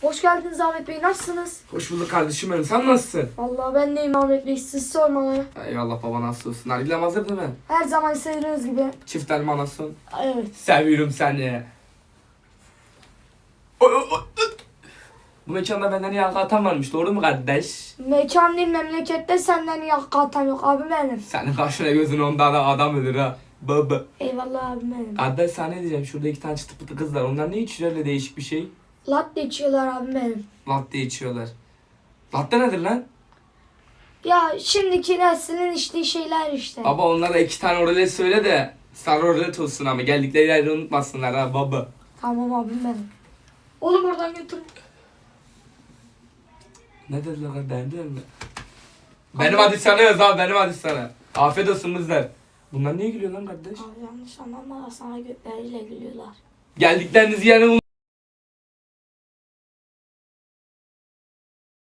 Hoş geldiniz Ahmet Bey. Nasılsınız? Hoş bulduk kardeşim benim. Sen nasılsın? Vallahi ben deyim Ahmet Bey. Siz sormalı. Eyvallah baba nasılsın? Nargilem hazır değil mi? Her zaman istediğiniz gibi. Çift elma nasılsın? Evet. Seviyorum seni. Oy, oy, oy. Bu mekanda benden iyi atan varmış. Doğru mu kardeş? Mekan değil memlekette senden iyi hakikaten yok abi benim. Senin kaşına gözün onda da adam ölür ha. Baba. Eyvallah abi benim. Kardeş sana ne diyeceğim? Şurada iki tane çıtı pıtı kızlar. Onlar ne içiyor öyle değişik bir şey? Latte içiyorlar abi benim. Latte içiyorlar. Latte nedir lan? Ya şimdiki neslin içtiği şeyler işte. Baba onlara iki tane orale söyle de sarı oralet olsun ama geldikleri yeri unutmasınlar ha baba. Tamam abim benim. Oğlum oradan götür. Ne dediler lan beğendiler mi? Benim hadi sana yaz abi benim hadi sana. Afiyet olsun kızlar. Bunlar niye gülüyor lan kardeş? Abi yanlış anlama sana gökleriyle gülüyorlar. Geldikleriniz yere